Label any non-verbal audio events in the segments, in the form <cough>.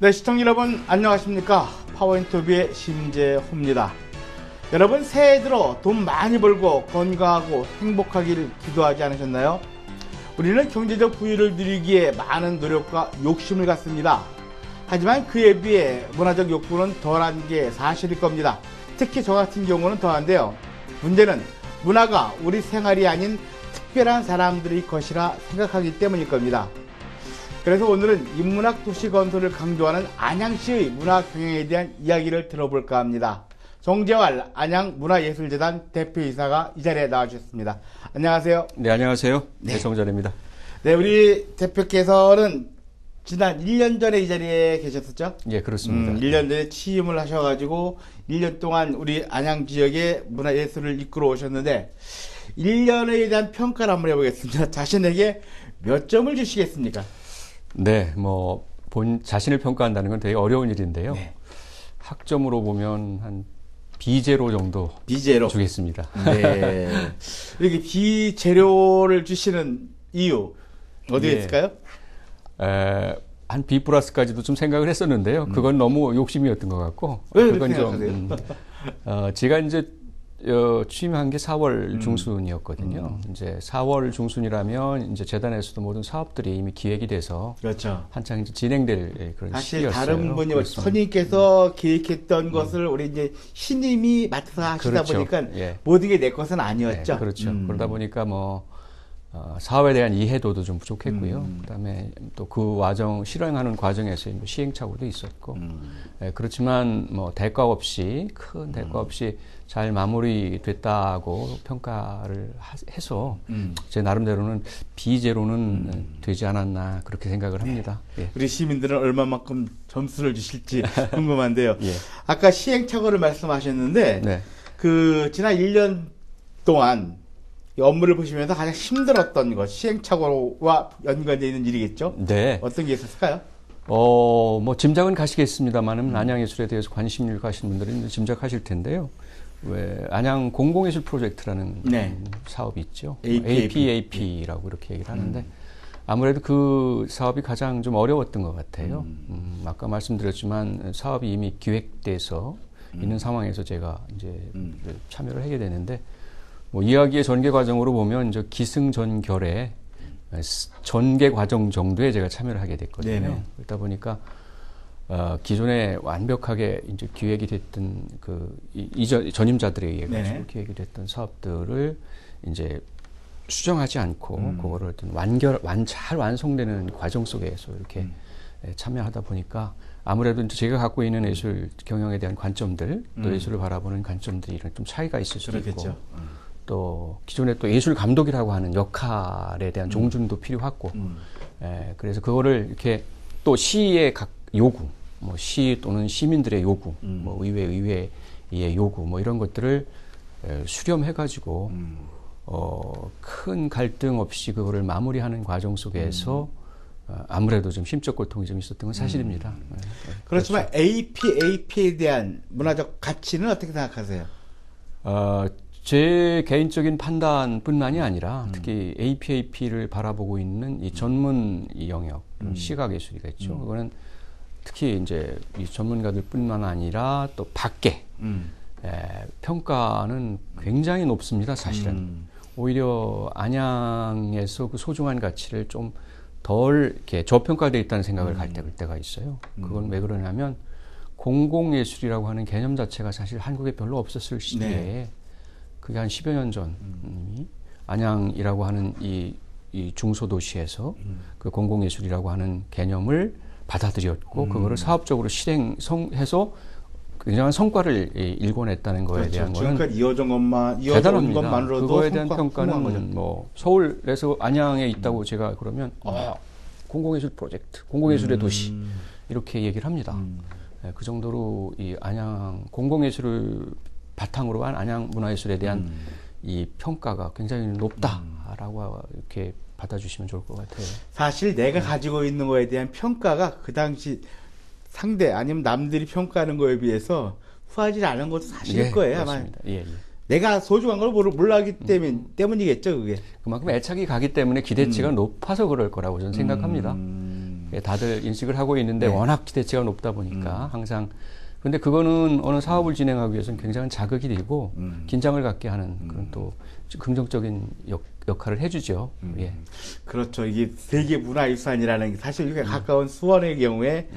네, 시청자 여러분 안녕하십니까? 파워인터뷰의 심재호입니다. 여러분 새해 들어 돈 많이 벌고 건강하고 행복하기를 기도하지 않으셨나요? 우리는 경제적 부유를 누리기에 많은 노력과 욕심을 갖습니다. 하지만 그에 비해 문화적 욕구는 덜한 게 사실일 겁니다. 특히 저 같은 경우는 더한데요. 문제는 문화가 우리 생활이 아닌 특별한 사람들의 것이라 생각하기 때문일 겁니다. 그래서 오늘은 인문학 도시 건설을 강조하는 안양시의 문화 경영에 대한 이야기를 들어볼까 합니다. 정재활 안양문화예술재단 대표이사가 이 자리에 나와주셨습니다. 안녕하세요. 네, 안녕하세요. 네, 정전입니다. 네, 우리 대표께서는 지난 1년 전에 이 자리에 계셨었죠? 예, 그렇습니다. 음, 1년 전에 취임을 하셔가지고 1년 동안 우리 안양 지역의 문화예술을 이끌어 오셨는데 1년에 대한 평가를 한번 해보겠습니다. 자신에게 몇 점을 주시겠습니까? 네, 뭐, 본 자신을 평가한다는 건 되게 어려운 일인데요. 네. 학점으로 보면 한 비제로 정도 비제로. 주겠습니다. 네. <laughs> 이렇게 비재료를 주시는 이유 어디에 예. 있을까요? 에, 한 B 플러스까지도 좀 생각을 했었는데요. 그건 너무 욕심이었던 것 같고. 왜 그건 생각하세요? 음, 어, 제가 이제 어, 취임한 게 4월 중순이었거든요. 이제 4월 중순이라면 이제 재단에서도 모든 사업들이 이미 기획이 돼서 그렇죠. 한창 이제 진행될 그런 사실 시기였어요. 다른 분이 그래서 선임께서 계획했던 것을 우리 이제 신임이 맡아서 하시다 그렇죠. 보니까 예. 모든 게 내 것은 아니었죠. 네, 그렇죠. 음. 그러다 보니까 뭐 어, 사업에 대한 이해도도 좀 부족했고요. 음. 그다음에 또 그 과정 실행하는 과정에서 뭐 시행착오도 있었고 음. 예, 그렇지만 뭐 대가 없이 큰 대가 없이 잘 마무리됐다고 평가를 하- 해서 음. 제 나름대로는 비제로는 되지 않았나 그렇게 생각을 합니다. 예. 우리 시민들은 얼마만큼 점수를 주실지 <laughs> 궁금한데요. 예. 아까 시행착오를 말씀하셨는데 네. 그 지난 1년 동안 이 업무를 보시면서 가장 힘들었던 것 시행착오와 연관되어 있는 일이겠죠? 네. 어떤 게 있었을까요? 어, 뭐 짐작은 가시겠습니다만은 음. 안양예술에 대해서 관심을 가신 분들은 짐작하실 텐데요. 왜 안양 공공예술 프로젝트라는 네. 음, 사업이 있죠. APAP. APAP라고 이렇게 얘기를 하는데 아무래도 그 사업이 가장 좀 어려웠던 것 같아요. 음, 아까 말씀드렸지만 사업이 이미 기획돼서 있는 상황에서 제가 이제 음. 참여를 하게 되는데 뭐 이야기의 전개 과정으로 보면 이제 기승전결의 전개 과정 정도에 제가 참여를 하게 됐거든요. 네네. 그러다 보니까 어, 기존에 완벽하게 이제 기획이 됐던 그 이- 이전 전임자들에 의해 가지고 네네. 기획이 됐던 사업들을 이제 수정하지 않고 음. 그거를 어떤 완결 완 잘 완성되는 과정 속에서 이렇게 음. 예, 참여하다 보니까 아무래도 제가 갖고 있는 예술 경영에 대한 관점들 또 음. 예술을 바라보는 관점들이 이런 좀 차이가 있을 수도 그렇겠죠. 있고 또 기존에 또 예술 감독이라고 하는 역할에 대한 종준도 필요하고 음. 예, 그래서 그거를 이렇게 또 시의 각 요구, 뭐 시 또는 시민들의 요구, 음. 뭐 의회 의회의 요구, 뭐 이런 것들을 에, 수렴해 가지고 음. 어, 큰 갈등 없이 그거를 마무리하는 과정 속에서 음. 어, 아무래도 좀 심적 고통이 좀 있었던 건 사실입니다. 예, 예. 그렇지만 APAP에 대한 문화적 가치는 어떻게 생각하세요? 어, 제 개인적인 판단뿐만이 아니라 특히 APAP를 바라보고 있는 이 전문 이 영역, 음. 시각 예술이겠죠. 그거는 특히 이제 이 전문가들뿐만 아니라 또 밖에 음. 에, 평가는 굉장히 높습니다. 사실은 음. 오히려 안양에서 그 소중한 가치를 좀 덜 이렇게 저평가되어 있다는 생각을 음. 갈 때, 때가 있어요. 그건 왜 그러냐면 공공예술이라고 하는 개념 자체가 사실 한국에 별로 없었을 시기에 네. 그게 한 10여 년 전, 이 안양이라고 하는 이, 이 중소도시에서 음. 그 공공예술이라고 하는 개념을 받아들였고, 음. 그거를 사업적으로 실행해서 굉장한 성과를 이- 일궈냈다는 거에 그렇죠. 대한 거는 지금까지 이어진 것만 대단합니다. 것만으로도 그거에 대한. 평가는 뭐 서울에서 안양에 있다고 제가 그러면 아, 공공예술 프로젝트, 공공예술의 도시 이렇게 얘기를 합니다. 음. 예, 그 정도로 이 안양 공공예술을 바탕으로 한 안양 문화예술에 대한 음. 이 평가가 굉장히 높다라고 이렇게 받아주시면 좋을 것 같아요. 사실 네. 내가 가지고 있는 거에 대한 평가가 그 당시 상대 아니면 남들이 평가하는 거에 비해서 후하지 않은 것도 사실일 예, 거예요. 아마 그렇습니다. 예, 예. 내가 소중한 걸 몰라기 음. 때문 때문이겠죠, 그게. 그만큼 애착이 가기 때문에 기대치가 높아서 그럴 거라고 저는 생각합니다. 음. 예, 다들 인식을 하고 있는데 네. 워낙 기대치가 높다 보니까 항상 근데 그거는 어느 사업을 진행하기 위해서는 굉장한 자극이 되고 음. 긴장을 갖게 하는 그런 또 긍정적인 역, 역할을 해주죠. 예. 그렇죠. 이게 세계 문화유산이라는 게 사실 이게 가까운 수원의 경우에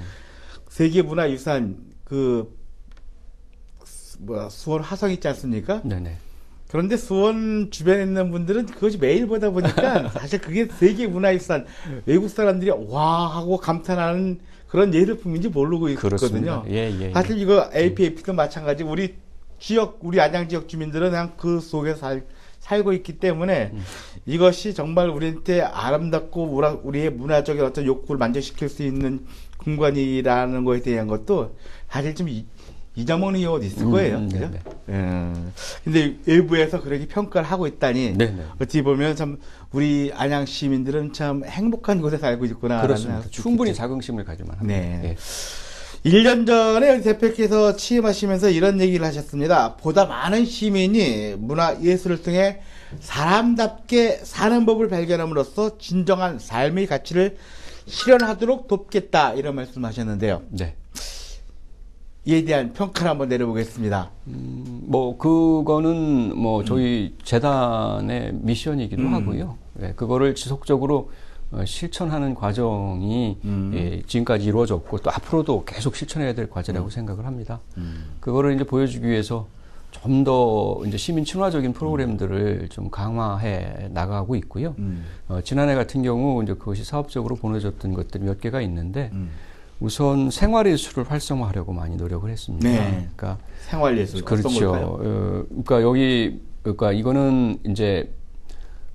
세계 문화유산 그 수- 뭐야 수원 화성 있지 않습니까? 네네. 그런데 수원 주변에 있는 분들은 그것이 매일 보다 보니까 <laughs> 사실 그게 세계 문화유산 외국 사람들이 와 하고 감탄하는 그런 예술품인지 모르고 있거든요. 예, 예, 예. 사실 이거 LPF도 마찬가지. 우리 지역, 우리 안양 지역 주민들은 그냥 그 속에 살, 살고 있기 때문에 음. 이것이 정말 우리한테 아름답고 우리의 문화적인 어떤 욕구를 만족시킬 수 있는 공간이라는 것에 대한 것도 사실 좀 이- 잊어먹는 경우도 있을 음, 거예요. 음, 그죠? 네네. 예. 근데 외부에서 그렇게 평가를 하고 있다니 네네. 어찌 보면 참 우리 안양 시민들은 참 행복한 곳에 살고 있구나. 그렇습니다. 충분히 자긍심을 가지만 합니다. 네. 예. 1년 전에 우리 대표께서 취임하시면서 이런 얘기를 하셨습니다. 보다 많은 시민이 문화 예술을 통해 사람답게 사는 법을 발견함으로써 진정한 삶의 가치를 실현하도록 돕겠다 이런 말씀하셨는데요. 네. 이에 대한 평가를 한번 내려보겠습니다. 음, 뭐 그거는 뭐 저희 재단의 미션이기도 음. 하고요. 예, 그거를 지속적으로 어, 실천하는 과정이 음. 예, 지금까지 이루어졌고 또 앞으로도 계속 실천해야 될 과제라고 음. 생각을 합니다. 그거를 이제 보여주기 위해서 좀 더 이제 시민 친화적인 프로그램들을 좀 강화해 나가고 있고요. 음. 어, 지난해 같은 경우 이제 그것이 사업적으로 보내졌던 것들이 몇 개가 있는데 음. 우선 생활예술을 활성화하려고 많이 노력을 했습니다. 네. 그러니까 생활예술 그렇죠. 어, 그러니까 여기 그러니까 이거는 이제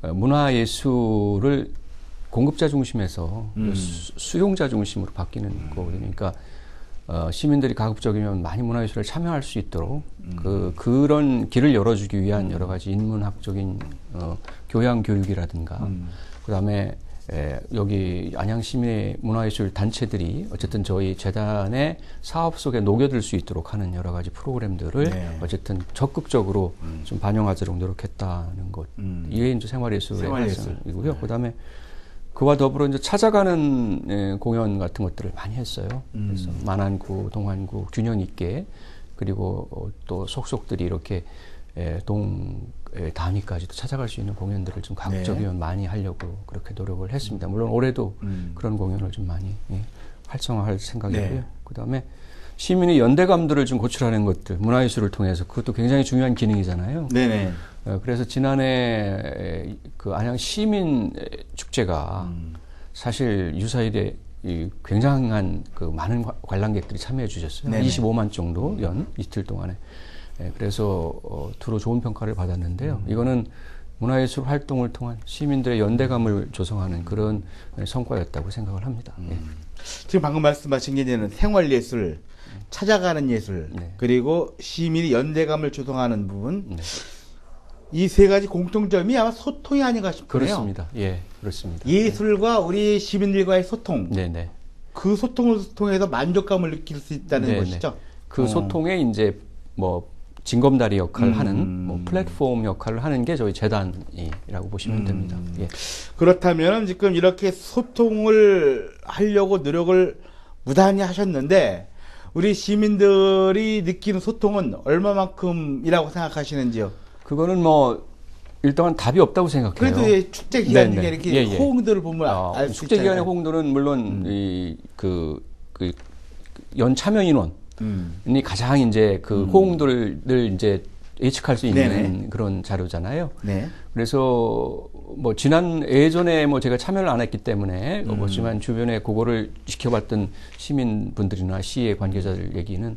어, 문화예술을 공급자 중심에서 음. 수, 수용자 중심으로 바뀌는 거거든요. 그러니까 어, 시민들이 가급적이면 많이 문화예술에 참여할 수 있도록 음. 그 그런 길을 열어주기 위한 여러 가지 인문학적인 어, 교양 교육이라든가 음. 그다음에 에, 여기 안양 시민의 문화예술 단체들이 어쨌든 저희 재단의 사업 속에 녹여들 수 있도록 하는 여러 가지 프로그램들을 네. 어쨌든 적극적으로 좀 반영하도록 노력했다는 것. 음. 이게 이제 생활예술의 생활예술. 네. 그다음에 그와 더불어 이제 찾아가는 에, 공연 같은 것들을 많이 했어요. 음. 그래서 만안구, 동안구 균형 있게 그리고 어, 또 속속들이 이렇게 에, 동 에, 단위까지도 찾아갈 수 있는 공연들을 좀 가급적이면 많이 하려고 그렇게 노력을 했습니다. 물론 올해도 네. 음. 그런 공연을 좀 많이 예, 활성화할 생각이고요. 네. 그다음에 시민의 연대감들을 좀 고출하는 것들, 문화예술을 통해서 그것도 굉장히 중요한 기능이잖아요. 네네. 어, 그래서 지난해 그 안양 시민 축제가 음. 사실 유사일에 이 굉장한 그 많은 관- 관람객들이 참여해 주셨어요. 네네. 25만 정도 연 이틀 동안에. 예, 그래서 어, 두루 좋은 평가를 받았는데요. 음. 이거는 문화예술 활동을 통한 시민들의 연대감을 조성하는 그런 성과였다고 생각을 합니다. 음. 예. 지금 방금 말씀하신 게 이제는 생활예술, 찾아가는 예술, 네. 그리고 시민의 연대감을 조성하는 부분, 네. 이세 가지 공통점이 아마 소통이 아닌가 싶네요. 그렇습니다. 예, 그렇습니다. 예술과 우리 시민들과의 소통, 네, 네. 그 소통을 통해서 만족감을 느낄 수 있다는 네네. 것이죠. 그 어. 소통에 이제 뭐 징검다리 역할을 음. 하는 뭐 플랫폼 역할을 하는 게 저희 재단이라고 보시면 음. 됩니다. 예. 그렇다면 지금 이렇게 소통을 하려고 노력을 무단히 하셨는데 우리 시민들이 느끼는 소통은 얼마만큼이라고 생각하시는지요? 그거는 뭐 일단은 답이 없다고 생각해요. 그래도 이 축제 기간. 중에 이렇게 예, 예. 호응들을 보면 어, 알수 축제 기간의. 홍도는 물론 이그 그 연 참여 인원이 음. 가장 이제 그 호응도를 이제 예측할 수 있는 네네. 그런 자료잖아요. 네. 그래서 뭐 지난 예전에 뭐 제가 참여를 안 했기 때문에 음. 그렇지만 주변에 그거를 지켜봤던 시민분들이나 시의 관계자들 얘기는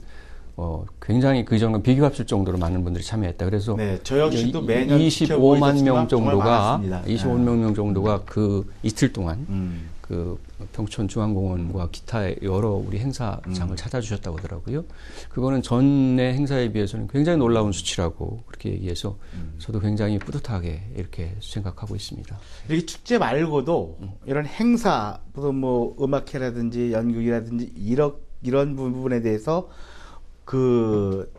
어 굉장히 그 이전과 비교할 수 정도로 많은 분들이 참여했다. 그래서 네, 저 역시도 매년 25만 지켜보고 명 정도가 많았습니다. 25만 명 정도가 그 이틀 동안 음. 그 평촌 중앙공원과 기타 여러 우리 행사장을 찾아주셨다고 하더라고요. 그거는 전의 행사에 비해서는 굉장히 놀라운 수치라고 그렇게 얘기해서 저도 굉장히 뿌듯하게 이렇게 생각하고 있습니다. 이렇게 축제 말고도 이런 행사, 뭐 음악회라든지 연극이라든지 이런 이런 부분에 대해서 그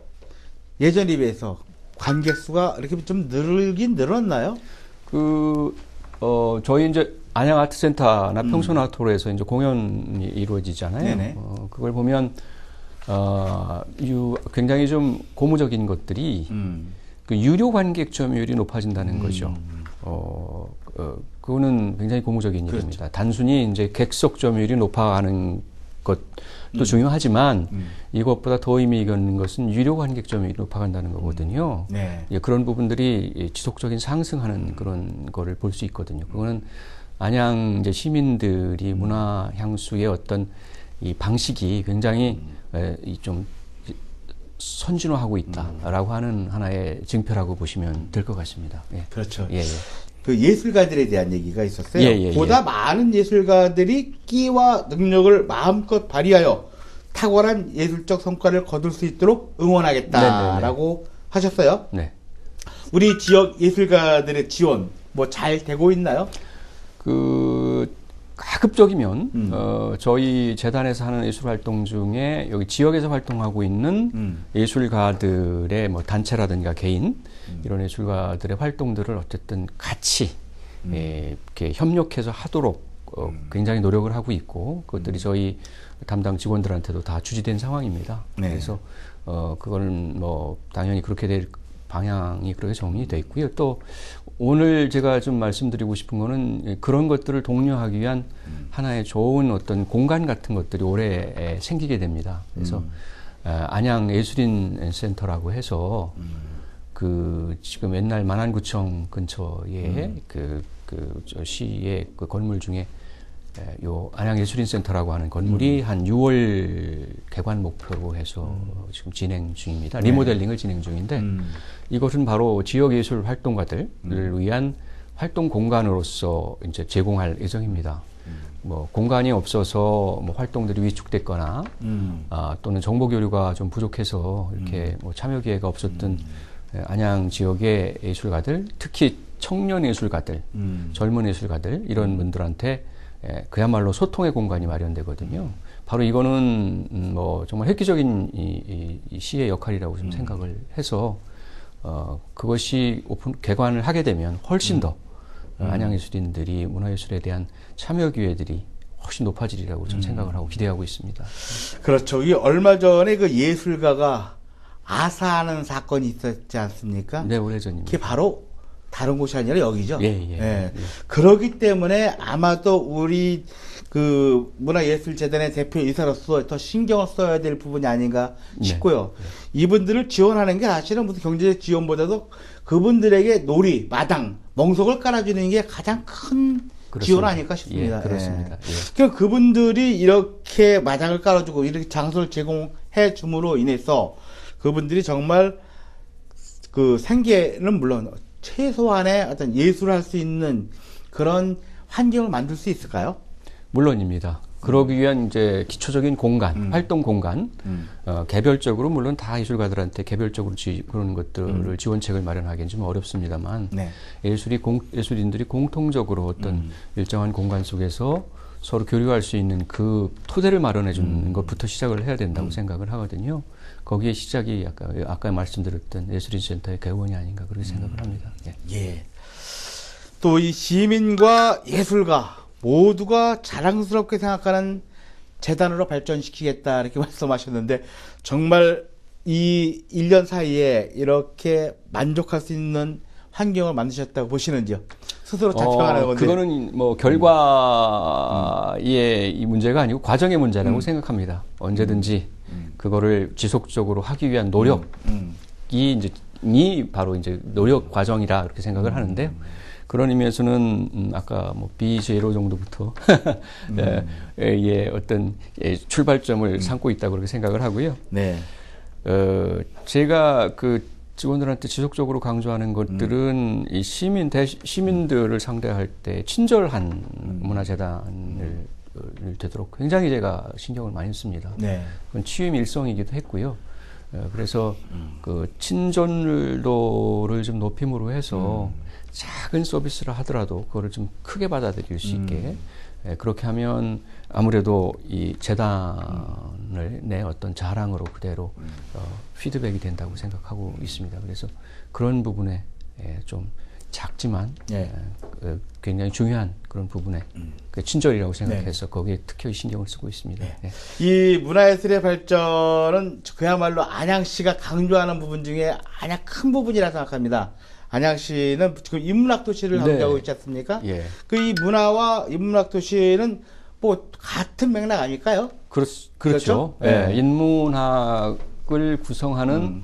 예전에 비해서 관객 수가 이렇게 좀 늘긴 늘었나요? 그, 어, 저희 이제 안양 아트센터나 평촌 아트홀에서 이제 공연이 이루어지잖아요. 네네. 어, 그걸 보면 어, 유, 굉장히 좀 고무적인 것들이 음. 그 유료 관객 점유율이 높아진다는 거죠. 어, 어, 그거는 굉장히 고무적인 그렇죠. 일입니다. 단순히 이제 객석 점유율이 높아가는 것도 음. 중요하지만 이것보다 더 의미 있는 것은 유료 관객 점유율이 높아간다는 거거든요. 네. 예, 그런 부분들이 이 지속적인 상승하는 그런 거를 볼 수 있거든요. 그거는 안양 이제 시민들이 문화 향수의 어떤 이 방식이 굉장히 에, 이좀 선진화하고 있다라고 하는 하나의 증표라고 보시면 될 것 같습니다. 예. 그렇죠. 예, 예. 그 예술가들에 대한 얘기가 있었어요. 예, 예, 보다 예. 많은 예술가들이 끼와 능력을 마음껏 발휘하여 탁월한 예술적 성과를 거둘 수 있도록 응원하겠다라고 하셨어요. 네. 우리 지역 예술가들의 지원 뭐 잘 되고 있나요? 그 가급적이면 음. 어, 저희 재단에서 하는 예술 활동 중에 여기 지역에서 활동하고 있는 음. 예술가들의 뭐 단체라든가 개인 이런 예술가들의 활동들을 어쨌든 같이 음. 예, 이렇게 협력해서 하도록 어, 굉장히 노력을 하고 있고 그것들이 저희 담당 직원들한테도 다 주지된 상황입니다. 네. 그래서 어, 그거는 뭐 당연히 그렇게 될 방향이 그렇게 정리돼 있고요. 또 오늘 제가 좀 말씀드리고 싶은 거는 그런 것들을 독려하기 위한 하나의 좋은 어떤 공간 같은 것들이 올해 에, 생기게 됩니다. 그래서 아, 안양 예술인 센터라고 해서 그 지금 옛날 만안구청 근처에 그, 그, 저 시의 그 건물 중에 에, 요 안양예술인센터라고 하는 건물이 한 6월 개관 목표로 해서 지금 진행 중입니다. 리모델링을 진행 중인데 음. 이것은 바로 지역 예술 활동가들을 위한 활동 공간으로서 이제 제공할 예정입니다. 뭐 공간이 없어서 뭐 활동들이 위축됐거나 음. 아, 또는 정보 교류가 좀 부족해서 이렇게 뭐 참여 기회가 없었던 에, 안양 지역의 예술가들, 특히 청년 예술가들, 음. 젊은 예술가들 이런 분들한테 에, 그야말로 소통의 공간이 마련되거든요. 바로 이거는 음, 뭐 정말 획기적인 이, 이, 이 시의 역할이라고 좀 생각을 해서 어, 그것이 오픈 개관을 하게 되면 훨씬 더 어, 안양 예술인들이 문화예술에 대한 참여 기회들이 훨씬 높아지리라고 좀 생각을 하고 기대하고 있습니다. 그렇죠. 이 얼마 전에 그 예술가가 아사하는 사건이 있었지 않습니까? 네, 오래전입니다. 그게 바로 다른 곳이 아니라 여기죠. 예, 예, 예. 그러기 때문에 아마도 우리 그 문화예술재단의 대표이사로서 더 신경을 써야 될 부분이 아닌가 네. 싶고요. 이분들을 지원하는 게 사실은 무슨 경제 지원보다도 그분들에게 놀이, 마당, 멍석을 깔아주는 게 가장 큰 그렇습니다. 지원 아닐까 싶습니다. 예, 그렇습니다. 예. 그러니까 그분들이 이렇게 마당을 깔아주고 이렇게 장소를 제공해 줌으로 인해서 그분들이 정말 그 생계는 물론 최소한의 어떤 예술을 할 수 있는 그런 환경을 만들 수 있을까요? 물론입니다. 그러기 위한 이제 기초적인 공간, 음. 활동 공간, 음. 어, 개별적으로 물론 다 예술가들한테 개별적으로 지, 그런 것들을 음. 지원책을 마련하기는 좀 어렵습니다만 네. 예술이 공, 예술인들이 공통적으로 어떤 음. 일정한 공간 속에서 서로 교류할 수 있는 그 토대를 마련해 주는 음. 것부터 시작을 해야 된다고 생각을 하거든요. 거기에 시작이 아까 아까 말씀드렸던 예술인 센터의 개원이 아닌가 그렇게 생각을 합니다. 예. 예. 또 이 시민과 예술가 모두가 자랑스럽게 생각하는 재단으로 발전시키겠다 이렇게 <laughs> 말씀하셨는데 정말 이 1년 사이에 이렇게 만족할 수 있는 환경을 만드셨다고 보시는지요? 스스로 자평하는 어, 건데. 그거는 뭐 결과의 이 문제가 아니고 과정의 문제라고 음. 생각합니다. 언제든지 그거를 지속적으로 하기 위한 노력이 음. 이제 이 바로 이제 노력 과정이라 그렇게 생각을 하는데요. 그런 의미에서는 음, 아까 뭐 B0 정도부터 <laughs> 예, 예, 예, 어떤 예, 출발점을 삼고 있다고 그렇게 생각을 하고요. 네. 어, 제가 그 직원들한테 지속적으로 강조하는 것들은 이 시민 대 시민들을 상대할 때 친절한 문화재단을 어, 되도록 굉장히 제가 신경을 많이 씁니다. 네. 그건 취임 일성이기도 했고요. 어, 그래서 그 친절도를 좀 높임으로 해서 작은 서비스를 하더라도 그거를 좀 크게 받아들일 수 있게 예, 그렇게 하면 아무래도 이 재단을 내 어떤 자랑으로 그대로 어, 피드백이 된다고 생각하고 있습니다. 그래서 그런 부분에 예, 좀 작지만 예. 에, 그 굉장히 중요한 그런 부분에 그 친절이라고 생각해서 거기에 특히 신경을 쓰고 있습니다. 네. 예. 이 문화예술의 발전은 그야말로 안양시가 강조하는 부분 중에 가장 큰 부분이라 생각합니다. 안양시는 지금 인문학 도시를 네. 강조하고 있지 않습니까? 예. 그이 문화와 인문학 도시는 뭐 같은 맥락 아닐까요? 그렇, 그렇죠. 그렇죠? 예. 예, 인문학을 구성하는 음.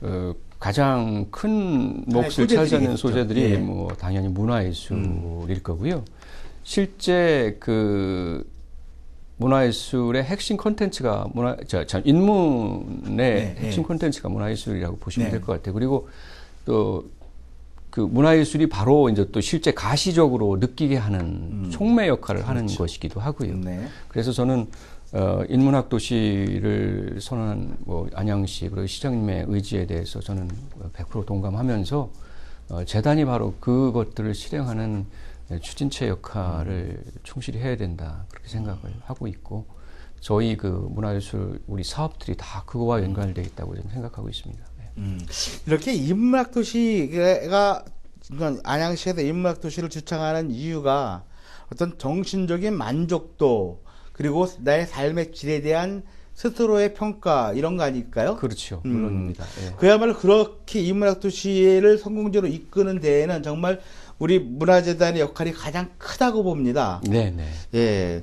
어, 가장 큰 몫을 차지하는. 소재들이 예. 음. 뭐 당연히 문화예술일 거고요. 실제 그 문화예술의 핵심 콘텐츠가 문화, 자, 자 인문의 네, 핵심 네. 콘텐츠가 문화예술이라고 보시면 네. 될것 같아요. 그리고 또 그 문화예술이 바로 이제 또 실제 가시적으로 느끼게 하는 촉매 역할을 하는 것이기도 하고요. 음. 네. 그래서 저는 어, 인문학 도시를 선언한 뭐 안양시 그리고 시장님의 의지에 대해서 저는 100% 동감하면서 어, 재단이 바로 그것들을 실행하는 추진체 역할을 충실히 해야 된다 그렇게 생각을 하고 있고 저희 그 문화예술 우리 사업들이 다 그거와 연관되어 있다고 저는 생각하고 있습니다. 네. 음. 이렇게 인문학 도시가 안양시에서 인문학 도시를 주창하는 이유가 어떤 정신적인 만족도 그리고 나의 삶의 질에 대한 스스로의 평가 이런 거 아닐까요? 그렇죠, 음. 물론입니다. 예. 그야말로 그렇게 인문학 도시를 성공적으로 이끄는 데에는 정말 우리 문화재단의 역할이 가장 크다고 봅니다. 네, 네. 예.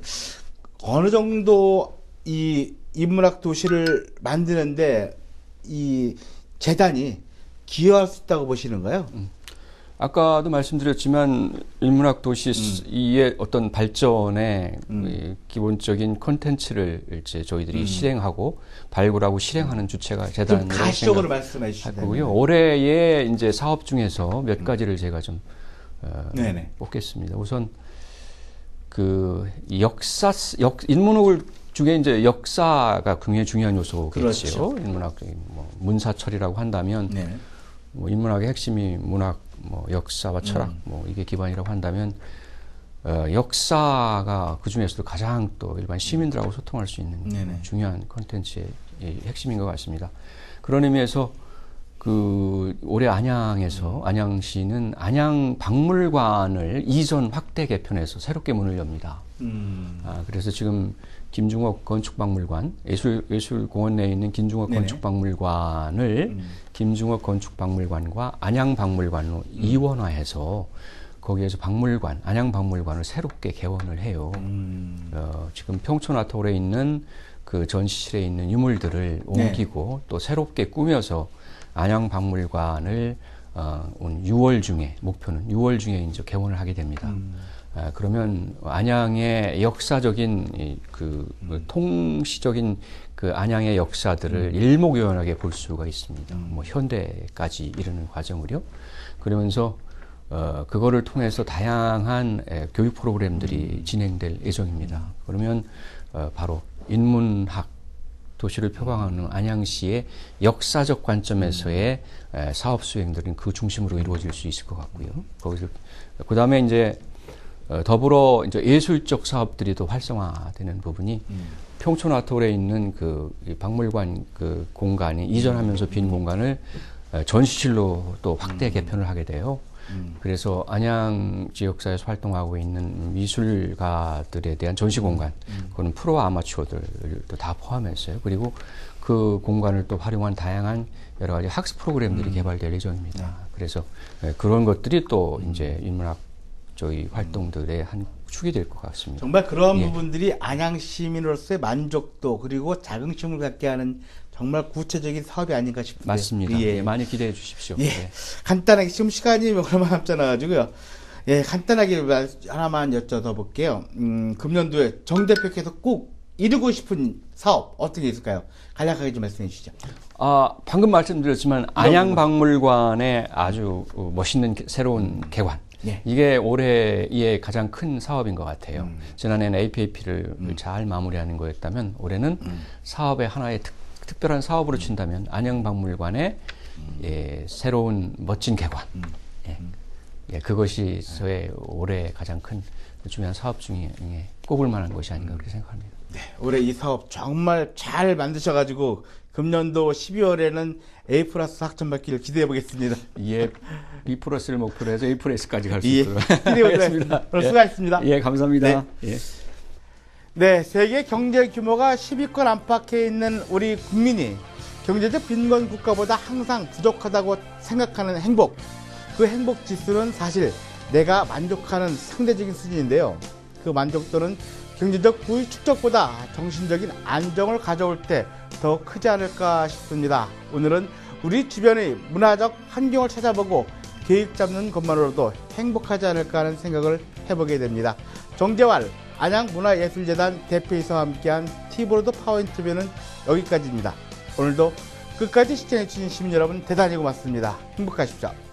어느 정도 이 인문학 도시를 만드는데 이 재단이 기여할 수 있다고 보시는가요? 아까도 말씀드렸지만 인문학 도시의 어떤 발전의 이 기본적인 콘텐츠를 이제 저희들이 실행하고 발굴하고 실행하는 주체가 좀 재단으로 가시적으로 말씀해 거고요. 올해의 이제 사업 중에서 몇 가지를 제가 좀 어, 네네. 뽑겠습니다. 우선 그 역사 역 인문학을 중에 이제 역사가 굉장히 중요한 요소겠죠. 그렇죠. 인문학적인 뭐 문사철이라고 한다면 네. 뭐 인문학의 핵심이 문학, 뭐 역사와 철학, 음. 뭐 이게 기반이라고 한다면 어, 역사가 그 중에서도 가장 또 일반 시민들하고 소통할 수 있는 네네. 중요한 콘텐츠의 이 핵심인 것 같습니다. 그런 의미에서 그 올해 안양에서 음. 안양시는 안양 박물관을 이전 확대 개편해서 새롭게 문을 엽니다. 음. 아, 그래서 지금 김중옥 건축박물관, 예술, 예술공원 내에 있는 김중옥 네네. 건축박물관을 음. 김중옥 건축박물관과 안양박물관으로 이원화해서 거기에서 박물관, 안양박물관을 새롭게 개원을 해요. 음. 어, 지금 평촌 아트홀에 있는 그 전시실에 있는 유물들을 네. 옮기고 또 새롭게 꾸며서 안양박물관을 어, 온 6월 중에 목표는 6월 중에 이제 개원을 하게 됩니다. 음. 아, 그러면 안양의 역사적인 이, 그, 음. 그 통시적인 그 안양의 역사들을 일목요연하게 볼 수가 있습니다. 음. 뭐 현대까지 이르는 과정을요. 그러면서 어, 그거를 통해서 다양한 에, 교육 프로그램들이 음. 진행될 예정입니다. 그러면 어, 바로 인문학 도시를 표방하는 안양시의 역사적 관점에서의 에, 사업 수행들은 그 중심으로 이루어질 수 있을 것 같고요. 거기서 그 다음에 이제 어, 더불어 이제 예술적 사업들이 또 활성화되는 부분이 음. 평촌 아트홀에 있는 그이 박물관 그 공간이 이전하면서 빈 공간을 어, 전시실로 또 확대 개편을 하게 돼요. 음. 그래서 안양 지역사에서 활동하고 있는 미술가들에 대한 전시 공간, 그거는 프로와 아마추어들도 다 포함했어요. 그리고 그 공간을 또 활용한 다양한 여러 가지 학습 프로그램들이 개발될 예정입니다. 그래서 예, 그런 것들이 또 이제 인문학 저희 활동들의 한 축이 될 것 같습니다. 정말 그런 예. 부분들이 안양 시민으로서의 만족도 그리고 자긍심을 갖게 하는 정말 구체적인 사업이 아닌가 싶은데 맞습니다. 예. 예, 많이 기대해 주십시오. 예. 예. 간단하게 지금 시간이 <laughs> 얼마 남지 않아가지고요. 예, 간단하게 말- 하나만 여쭤볼게요. 음, 금년도에 정 대표께서 꼭 이루고 싶은 사업 어떤 게 있을까요? 간략하게 좀 말씀해 주시죠. 아, 방금 말씀드렸지만 안양박물관의 아주 어, 멋있는 개- 새로운 개관. 예. 이게 올해의 가장 큰 사업인 것 같아요. 지난해는 APAP를 잘 마무리하는 거였다면 올해는 사업의 하나의 특, 특별한 사업으로 친다면 안양박물관의 예, 새로운 멋진 개관. 예. 예, 그것이 저의 올해 가장 큰 중요한 사업 중에 꼽을 만한 것이 아닌가 그렇게 생각합니다. 올해 이 사업 정말 잘 만드셔가지고 금년도 12월에는 A 플러스 학점 받기를 기대해 보겠습니다. 예, B 플러스를 목표로 해서 A 플러스까지 갈수 예, 있도록 기대해 보겠습니다. 수고하셨습니다. 예, 감사합니다. 예. 네, 세계 경제 규모가 10위권 안팎에 있는 우리 국민이 경제적 빈곤 국가보다 항상 부족하다고 생각하는 행복. 그 행복 지수는 사실 내가 만족하는 상대적인 수준인데요. 그 만족도는 경제적 부의 축적보다 정신적인 안정을 가져올 때 더 크지 않을까 싶습니다. 오늘은 우리 주변의 문화적 환경을 찾아보고 계획 잡는 것만으로도 행복하지 않을까 하는 생각을 해보게 됩니다. 정재활 안양문화예술재단 대표이사와 함께한 티브로드 파워인터뷰는 여기까지입니다. 오늘도 끝까지 시청해주신 시민 여러분 대단히 고맙습니다. 행복하십시오.